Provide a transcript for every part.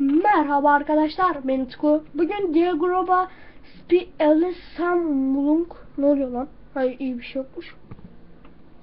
Merhaba arkadaşlar ben Utku. Bugün Diagroba Spi Samlung ne oluyor lan? Hayır iyi bir şey yokmuş.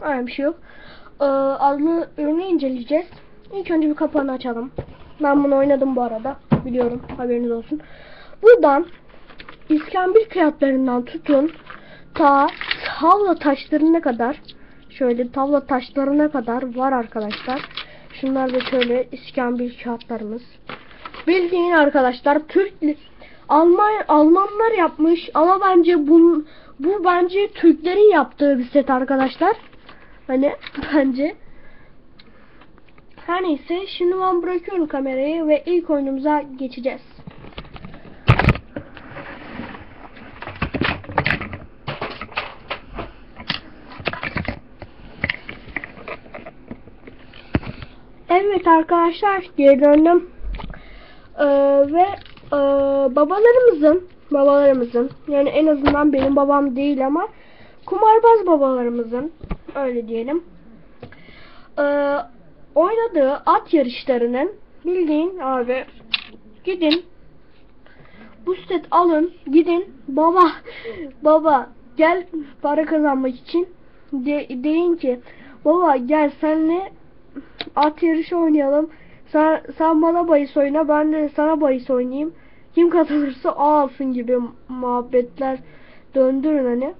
Hayır bir şey yok. Ee, adlı ürünü inceleyeceğiz. İlk önce bir kapağını açalım. Ben bunu oynadım bu arada. Biliyorum haberiniz olsun. Buradan İskambil kağıtlarından tutun ta tavla taşlarına kadar şöyle tavla taşlarına kadar var arkadaşlar. Şunlar da şöyle iskambil kağıtlarımız. Bildiğin arkadaşlar Türk Alman Almanlar yapmış ama bence bu bu bence Türklerin yaptığı bir set arkadaşlar. Hani bence. Her neyse şimdi ben bırakıyorum kamerayı ve ilk oyunumuza geçeceğiz. Evet arkadaşlar geri döndüm. Ee, ve e, babalarımızın babalarımızın yani en azından benim babam değil ama kumarbaz babalarımızın öyle diyelim ee, oynadığı at yarışlarının bildiğin abi gidin bu set alın gidin baba baba gel para kazanmak için de, deyin ki baba gel senle at yarışı oynayalım sen, sen bana bahis oyna ben de sana bahis oynayayım. Kim kazanırsa o alsın gibi muhabbetler döndürün hani.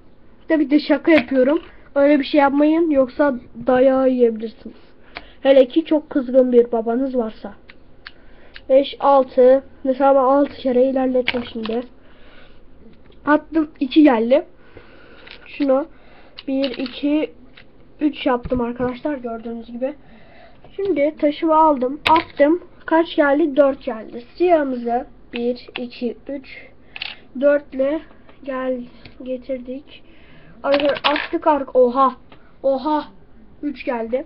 Tabi de şaka yapıyorum. Öyle bir şey yapmayın yoksa dayağı yiyebilirsiniz. Hele ki çok kızgın bir babanız varsa. 5 6 mesela ben 6 kere ilerlettim şimdi. Attım 2 geldi. Şunu 1 2 3 yaptım arkadaşlar gördüğünüz gibi Şimdi taşımı aldım. Attım. Kaç geldi? 4 geldi. Siyahımızı 1, 2, 3, 4 ile gel getirdik. Arkadaşlar attık ark. Oha. Oha. 3 geldi.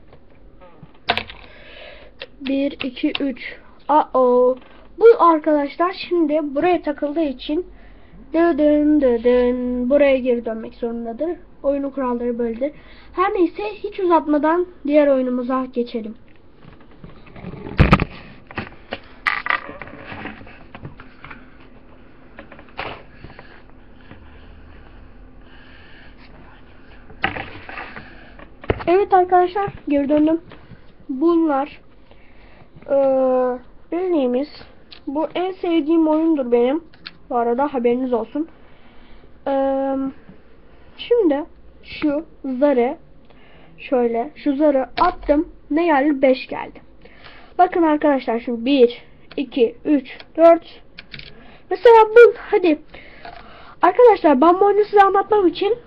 1, 2, 3. Aa. Bu arkadaşlar şimdi buraya takıldığı için dıdın dıdın buraya geri dönmek zorundadır. Oyunun kuralları böyledir. Her neyse hiç uzatmadan diğer oyunumuza geçelim. Evet arkadaşlar geri döndüm. Bunlar ee, bildiğimiz bu en sevdiğim oyundur benim. Bu arada haberiniz olsun. Ee, şimdi şu zarı şöyle şu zarı attım. Ne geldi? 5 geldi. Bakın arkadaşlar şimdi 1 2 3 4 Mesela bu hadi Arkadaşlar ben oyunu size anlatmam için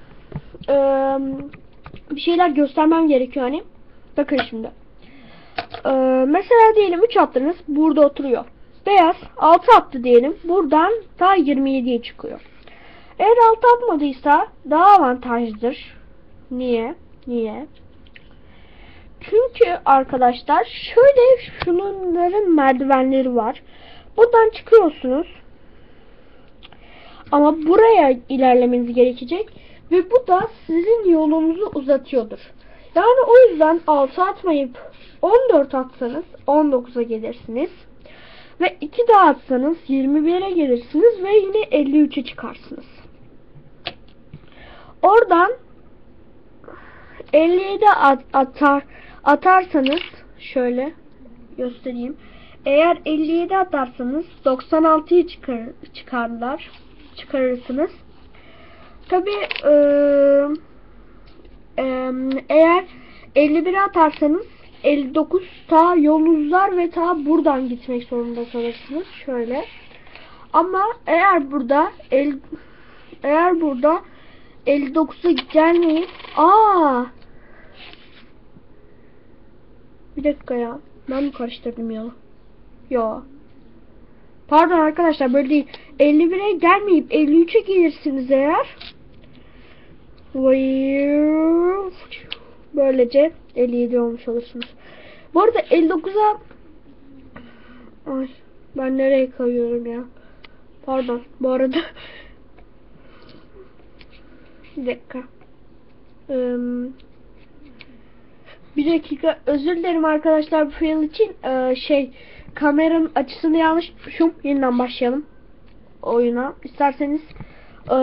ee, bir şeyler göstermem gerekiyor hani. Bakın şimdi. Ee, mesela diyelim 3 attınız. Burada oturuyor. Beyaz 6 attı diyelim. Buradan daha 27'ye çıkıyor. Eğer 6 atmadıysa daha avantajlıdır. Niye? Niye? Çünkü arkadaşlar şöyle şunların merdivenleri var. Buradan çıkıyorsunuz. Ama buraya ilerlemeniz gerekecek. Ve bu da sizin yolunuzu uzatıyordur. Yani o yüzden 6 atmayıp 14 atsanız 19'a gelirsiniz. Ve 2 daha atsanız 21'e gelirsiniz ve yine 53'e çıkarsınız. Oradan 57 at, atar atarsanız şöyle göstereyim. Eğer 57 atarsanız 96'yı çıkar, çıkarlar çıkarırsınız. Tabi e, e, eğer 51 atarsanız 59 ta yol ve ta buradan gitmek zorunda kalırsınız. Şöyle. Ama eğer burada el, eğer burada 59'a gelmeyip aa bir dakika ya. Ben mi karıştırdım ya? Yo. Pardon arkadaşlar böyle değil. 51'e gelmeyip 53'e gelirsiniz eğer. Böylece 57 olmuş olursunuz. Bu arada 59'a Ay ben nereye kayıyorum ya? Pardon bu arada Bir dakika. Ee, bir dakika özür dilerim arkadaşlar bu fail için ee, şey kameranın açısını yanlış tutmuşum. Yeniden başlayalım oyuna. İsterseniz eee,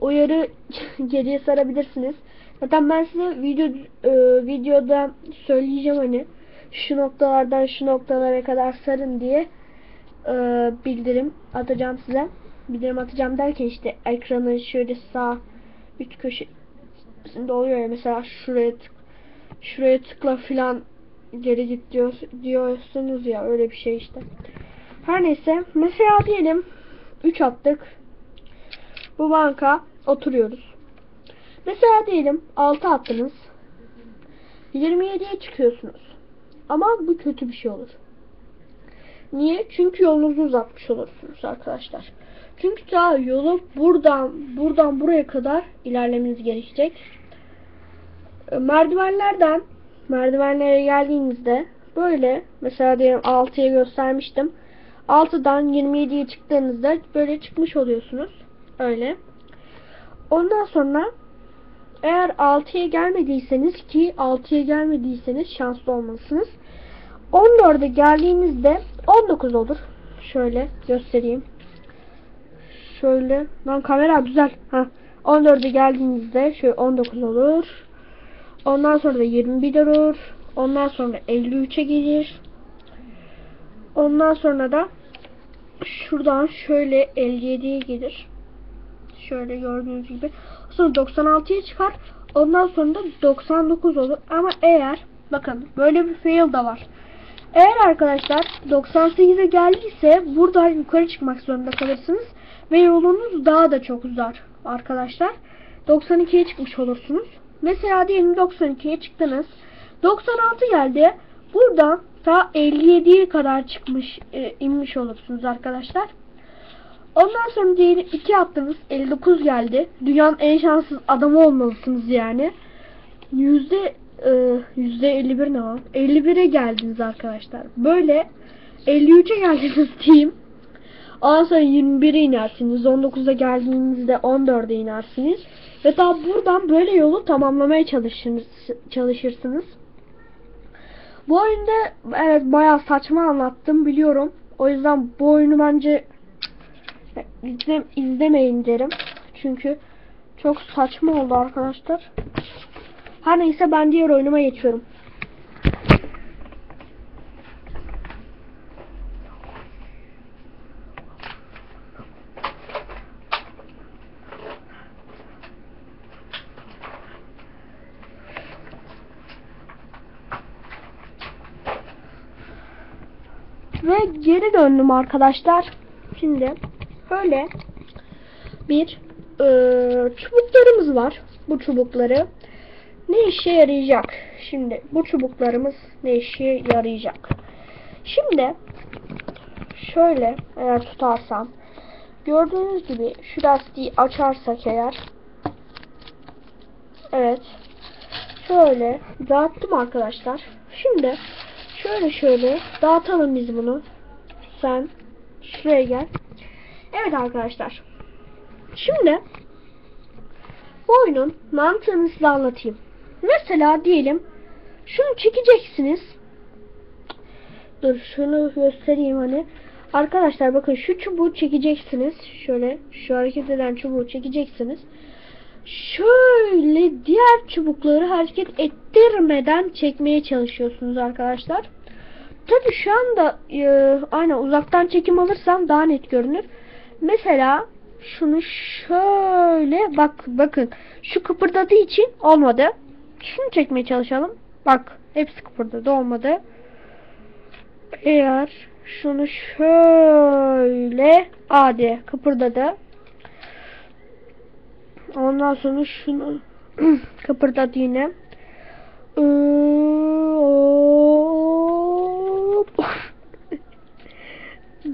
uyarı geriye sarabilirsiniz. Zaten ben size video eee, videoda söyleyeceğim hani şu noktalardan şu noktalara kadar sarın diye eee, bildirim atacağım size. Bildirim atacağım derken işte ekranın şöyle sağ üst köşesinde oluyor ya mesela şuraya tık, şuraya tıkla filan geri git diyor, diyorsunuz ya öyle bir şey işte. Her neyse mesela diyelim 3 attık. Bu banka oturuyoruz. Mesela diyelim 6 attınız. 27'ye çıkıyorsunuz. Ama bu kötü bir şey olur. Niye? Çünkü yolunuzu uzatmış olursunuz arkadaşlar. Çünkü daha yolu buradan buradan buraya kadar ilerlemeniz gerekecek. E, Merdivenlerden merdivenlere geldiğinizde böyle mesela diyelim 6'ya göstermiştim. 6'dan 27'ye çıktığınızda böyle çıkmış oluyorsunuz. Öyle. Ondan sonra eğer 6'ya gelmediyseniz ki 6'ya gelmediyseniz şanslı olmalısınız. 14'e geldiğinizde 19 olur. Şöyle göstereyim. Şöyle. Lan kamera güzel. Ha. 14'e geldiğinizde şöyle 19 olur. Ondan sonra da 21 olur. Ondan sonra 53'e gelir. Ondan sonra da şuradan şöyle 57'ye gelir. Şöyle gördüğünüz gibi. Sonra 96'ya çıkar. Ondan sonra da 99 olur. Ama eğer bakın böyle bir fail da var. Eğer arkadaşlar 98'e geldiyse buradan yukarı çıkmak zorunda kalırsınız. Ve yolunuz daha da çok uzar arkadaşlar. 92'ye çıkmış olursunuz. Mesela diyelim 92'ye çıktınız. 96 geldi. Buradan ta 57'ye kadar çıkmış e, inmiş olursunuz arkadaşlar. Ondan sonra diyelim 2 attınız. 59 geldi. Dünyanın en şanssız adamı olmalısınız yani. Yüzde e, yüzde 51 ne var? 51'e geldiniz arkadaşlar. Böyle 53'e geldiniz diyeyim. Ondan sonra 21'e inersiniz. 19'a geldiğinizde 14'e inersiniz. Ve daha buradan böyle yolu tamamlamaya çalışırsınız. Bu oyunda evet bayağı saçma anlattım biliyorum. O yüzden bu oyunu bence izle, izlemeyin derim. Çünkü çok saçma oldu arkadaşlar. Her neyse ben diğer oyunuma geçiyorum. Ve geri döndüm arkadaşlar. Şimdi böyle bir e, çubuklarımız var. Bu çubukları ne işe yarayacak? Şimdi bu çubuklarımız ne işe yarayacak? Şimdi şöyle eğer tutarsam gördüğünüz gibi şu lastiği açarsak eğer evet şöyle dağıttım arkadaşlar. Şimdi şöyle şöyle dağıtalım biz bunu. Sen şuraya gel. Evet arkadaşlar. Şimdi bu oyunun mantığını size anlatayım. Mesela diyelim şunu çekeceksiniz. Dur şunu göstereyim hani. Arkadaşlar bakın şu çubuğu çekeceksiniz. Şöyle şu hareket eden çubuğu çekeceksiniz. Şöyle diğer çubukları hareket ettirmeden çekmeye çalışıyorsunuz arkadaşlar. Tabi şu anda e, aynen uzaktan çekim alırsam daha net görünür. Mesela şunu şöyle bak bakın şu kıpırdadığı için olmadı. Şunu çekmeye çalışalım. Bak hepsi kıpırdadı olmadı. Eğer şunu şöyle adi kıpırdadı. Ondan sonra şunu kıpırdadı yine.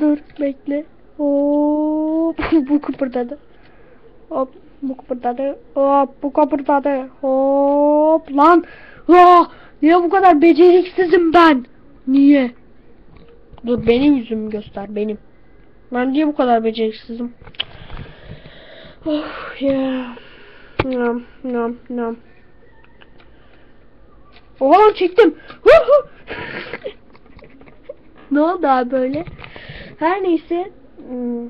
Dur bekle. Bu kıpırdadı. Hop bu kıpırdadı. Hop bu kıpırdadı. Hop lan. Ah, niye bu kadar beceriksizim ben? Niye? Dur benim yüzümü göster benim. Ben niye bu kadar beceriksizim? Of ya. Nam nam nam. Oha lan çektim. ne oldu abi böyle? Her neyse. hmm,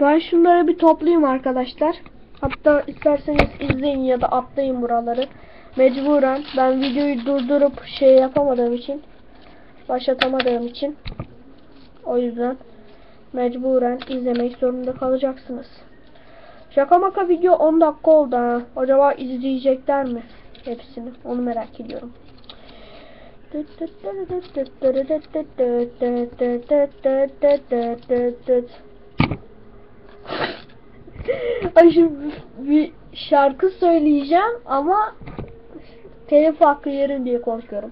Ben şunları bir toplayayım arkadaşlar. Hatta isterseniz izleyin ya da atlayın buraları. Mecburen ben videoyu durdurup şey yapamadığım için başlatamadığım için o yüzden mecburen izlemek zorunda kalacaksınız. Şaka maka video 10 dakika oldu ha. Acaba izleyecekler mi hepsini? Onu merak ediyorum. Ay şimdi bir şarkı söyleyeceğim ama telif hakkı yerim diye korkuyorum.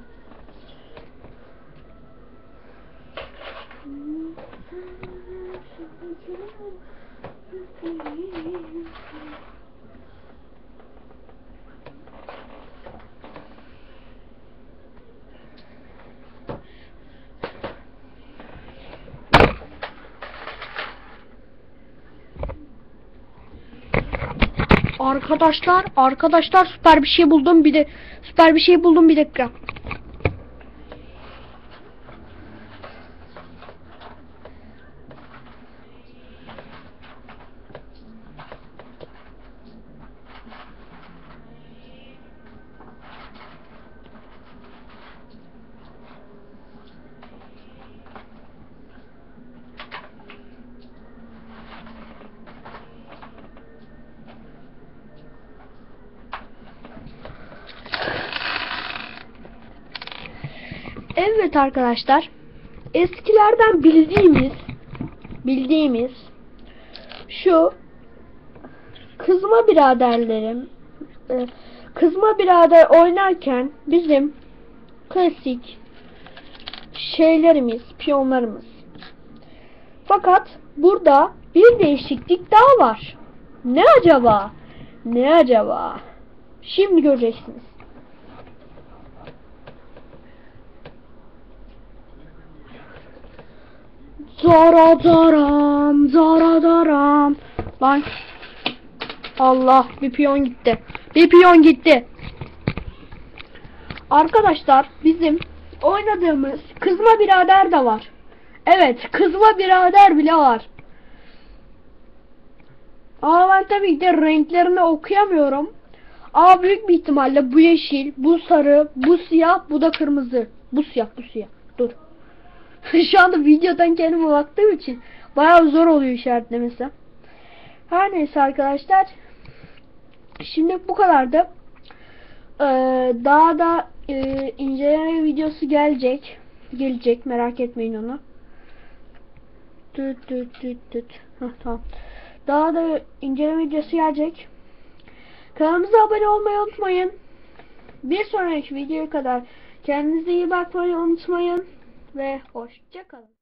Arkadaşlar, arkadaşlar süper bir şey buldum bir de süper bir şey buldum bir dakika. Evet arkadaşlar. Eskilerden bildiğimiz bildiğimiz şu kızma biraderlerim e, kızma birader oynarken bizim klasik şeylerimiz, piyonlarımız. Fakat burada bir değişiklik daha var. Ne acaba? Ne acaba? Şimdi göreceksiniz. Zara daram, zara daram. Lan. Allah bir piyon gitti. Bir piyon gitti. Arkadaşlar bizim oynadığımız kızma birader de var. Evet kızma birader bile var. Ama ben tabii ki de renklerini okuyamıyorum. Ama büyük bir ihtimalle bu yeşil, bu sarı, bu siyah, bu da kırmızı. Bu siyah, bu siyah. Dur. Şu anda videodan kendime baktığım için bayağı zor oluyor işaretlemesi. Her neyse arkadaşlar. Şimdi bu kadardı. Ee, daha da e, inceleme videosu gelecek. Gelecek merak etmeyin onu. Tüt tüt tüt tüt. Heh, tamam. Daha da inceleme videosu gelecek. Kanalımıza abone olmayı unutmayın. Bir sonraki videoya kadar kendinize iyi bakmayı unutmayın ve hoşça kalın.